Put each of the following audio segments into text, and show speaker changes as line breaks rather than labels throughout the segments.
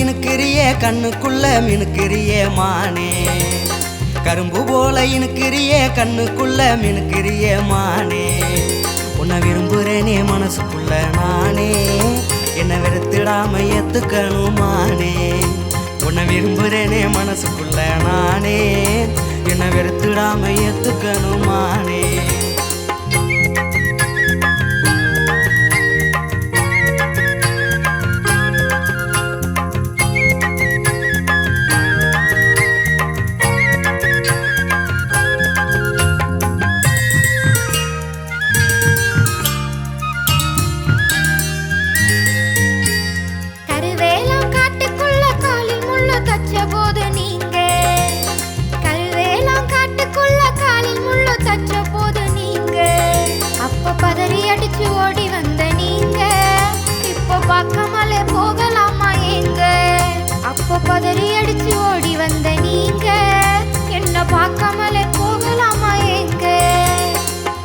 இனுக்கிறிய கண்ணுக்குள்ள மினுக்கிறிய மானே. கரும்பு போல இனுக்கிறிய கண்ணுக்குள்ள மினுக்கிறிய மானே. உன்னை விரும்புறேனே மனசுக்குள்ள நானே. என்னை வெறுத்திடாம ஏத்துக்கணும் மானே உன்னை விரும்புறேனே மனசுக்குள்ள நானே. என்னை வெறுத்திடாம ஏத்துக்கணும் மானே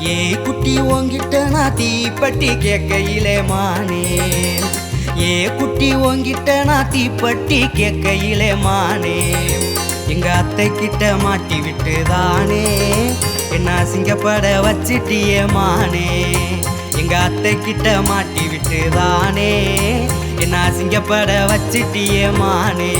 ஏ குட்டி ஓங்கிட்ட நான் தீப்பட்டி கேட்கையிலே மானே. ஏ குட்டி ஓங்கிட்ட நான் தீப்பட்டி கேட்கையிலே மானே. எங்க அத்தை கிட்ட மாட்டி விட்டு தானே. என்ன சிங்கப்பட வச்சிட்டியே மானே. எங்க அத்தை கிட்ட மாட்டி விட்டு தானே. என்ன சிங்கப்பட வச்சிட்டியே மானே.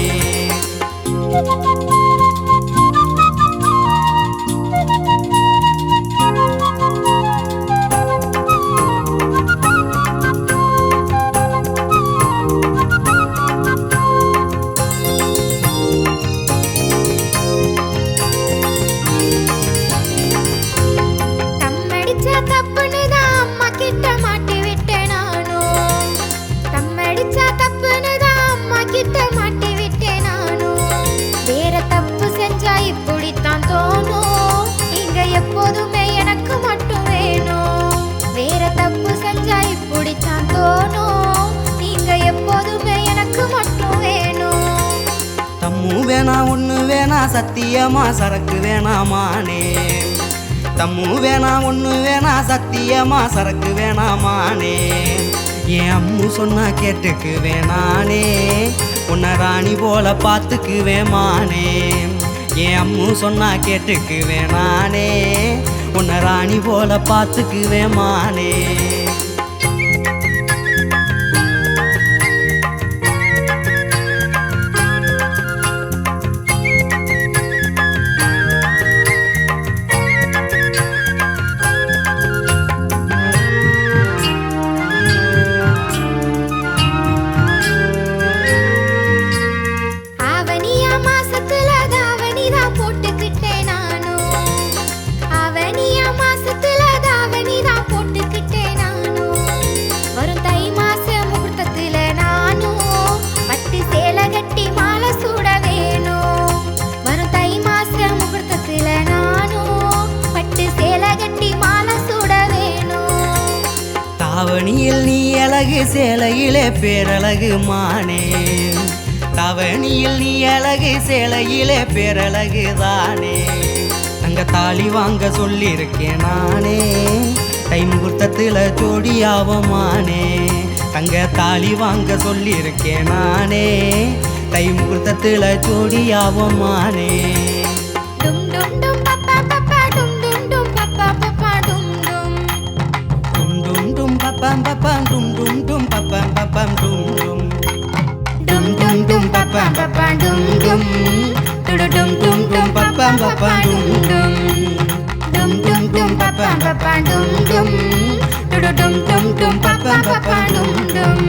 வேணா ஒன்று வேணா சத்தியமா சரக்கு வேணாமானே தம்மு வேணா ஒன்று வேணா சத்தியமா சரக்கு வேணாமானே என் அம்மு சொன்னா கேட்டுக்கு வேணானே உன்னை ராணி போல பார்த்துக்கு வேமானே என் அம்மு சொன்னா கேட்டுக்கு வேணானே உன்னை ராணி போல பார்த்துக்கு வேமானே நீ அழகு சேலையிலே பேரழகு மானே. தவணியில் நீ அழகு சேலையிலே பேரழகு தானே. அங்க தாலி வாங்க சொல்லியிருக்கேன் நானே. கை முகூர்த்தத்தில் ஜோடியாவமானே. தங்க தாலி வாங்க சொல்லியிருக்கேன் நானே. தை முகூர்த்தத்தில் ஜோடியாவமானே. பப்பம் பப்பம் டும் டும் டும் பப்பம் பப்பம் டும் டும்
டும் டும் டும் பப்பா பப்பா டும் டும் டுடு டும் டும் டும் பப்பா பப்பா டும் டும் டும் டும் டும் பப்பா பப்பா டும் டும் டுடு டும் டும் டும் பப்பா பப்பா டும் டும்